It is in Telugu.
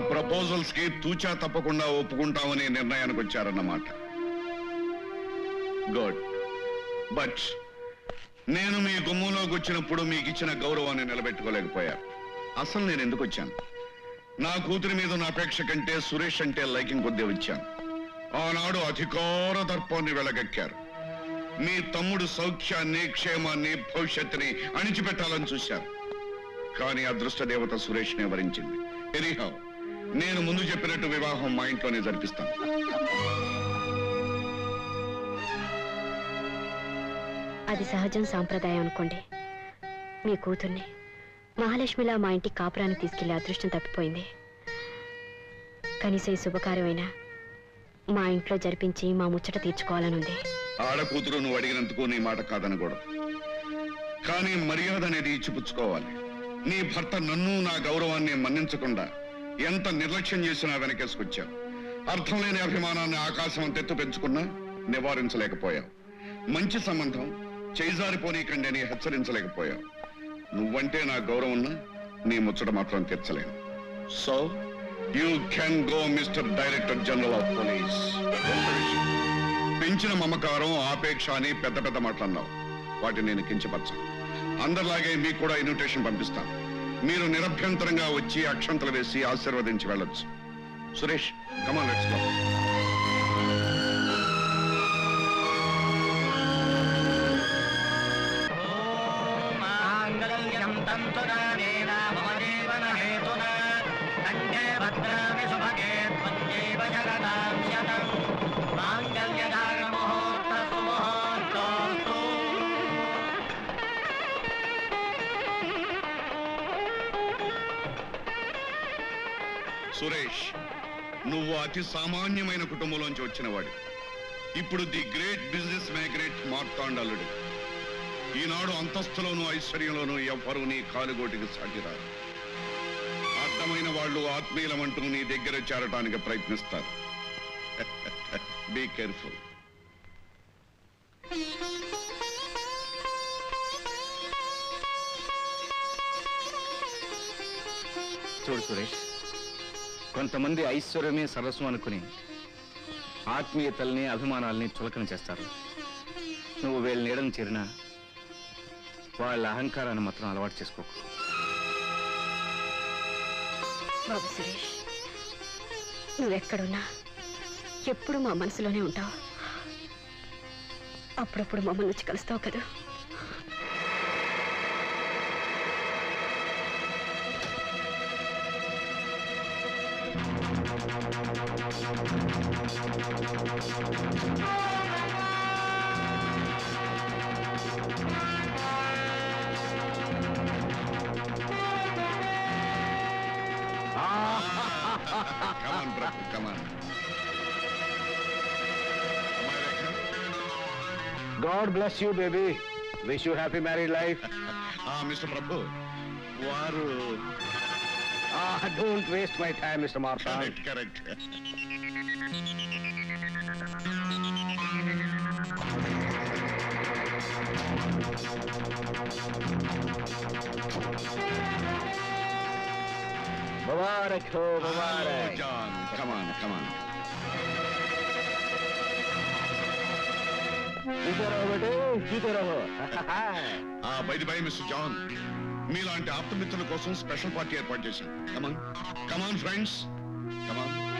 ప్రపోజల్స్కి తూచా తప్పకుండా ఒప్పుకుంటామని నిర్ణయానికి వచ్చారన్నమాట. గుడ్ బట్ నేను మీ గుమ్మంలోకి వచ్చినప్పుడు మీకు ఇచ్చిన గౌరవాన్ని నిలబెట్టుకోలేకపోయారు అసలు నేను ఎందుకు వచ్చాను? నా కూతురి మీద ఉన్న అపేక్ష కంటే సురేష్ అంటే లైకింగ్ కొద్దీ వచ్చాను. ఆనాడు అధికార దర్పాన్ని వెళ్ళగక్కారు మీ తమ్ముడు సౌఖ్యాన్ని క్షేమాన్ని భవిష్యత్తుని అణిచిపెట్టాలని చూశారు. కానీ అదృష్ట దేవత సురేష్ నే వరించింది. ఎనీహౌ నేను ముందు చెప్పినట్టు వివాహం మా ఇంట్లోనే జరిపిస్తాను. అది సహజం సాంప్రదాయం అనుకోండి. మీ కూతుర్ని మహాలక్ష్మిలా మా ఇంటికి కాపురానికి తీసుకెళ్ళే అదృష్టం తప్పిపోయింది. కనీసం ఈ శుభకార్యమైనా మా ఇంట్లో జరిపించి మా ముచ్చట తీర్చుకోవాలనుంది ఆడకూతురు నువ్వు అడిగినందుకు నీ మాట కాదనకూడదు. కానీ మర్యాద అనేది ఇచ్చిపుచ్చుకోవాలి. నీ భర్త నన్ను నా గౌరవాన్ని మన్నించకుండా ఎంత నిర్లక్ష్యం చేసినా వెనకేసుకొచ్చావు. అర్థం లేని అభిమానాన్ని ఆకాశం అంతెత్తు పెంచుకున్నా నివారించలేకపోయావు. మంచి సంబంధం చేజారిపోనీకండి అని హెచ్చరించలేకపోయావు. నువ్వంటే నా గౌరవం ఉన్నా నీ ముచ్చట మాత్రం తెచ్చలేను so you can go mister director general of police పెంచిన మమకారం ఆపేక్ష అని పెద్ద పెద్ద మాటలన్నావు. వాటిని నేను కించపరచాను. అందరిలాగే మీకు కూడా ఇన్విటేషన్ పంపిస్తాను. మీరు నిరభ్యంతరంగా వచ్చి అక్షంతలు వేసి ఆశీర్వదించి వెళ్ళొచ్చు. సురేష్ కమాన్ లెట్స్ గో మాంగళ్యం తంతురానేన భద్రామి శుభగే త్వజ్జైవ జగదాం శతం మాంగళ్యధారణ సురేష్ నువ్వు అతి సామాన్యమైన కుటుంబంలోంచి వచ్చినవాడు. ఇప్పుడు ది గ్రేట్ బిజినెస్ మ్యాగ్రేట్ మార్తాండలుడు ఈనాడు అంతస్తులోను ఐశ్వర్యంలోనూ ఎవ్వరూ నీ కాలుగోటికి సాగిరారు. అర్థమైన వాళ్ళు ఆత్మీయులమంటూ నీ దగ్గర చేరటానికి ప్రయత్నిస్తారు. బీ కేర్ఫుల్ చూడు సురేష్ కొంతమంది ఐశ్వర్యమే సరస్సు అనుకుని ఆత్మీయతల్ని అభిమానాల్ని చులకన చేస్తారు. నువ్వు వీళ్ళ నీడను చేరినా వాళ్ళ అహంకారాన్ని మాత్రం అలవాటు చేసుకోకు. బాబు సురేష్ నువ్వెక్కడున్నా? ఎప్పుడు మా మనసులోనే ఉంటావు? అప్పుడప్పుడు మమ్మల్ని వచ్చి కలుస్తావు కదా? come on, Prabhu, come on. God bless you, baby. Wish you happy married life. ah, Mr. Prabhu, Waru. Ah, don't waste my time, Mr. Martha. Correct, correct. Mubarak, oh, ah, Mubarak. Oh, John, come on, come on. ah, by the way, Mr. John, Milan, the Aptamitan Kosan special party at. Come on, come on, friends. Come on.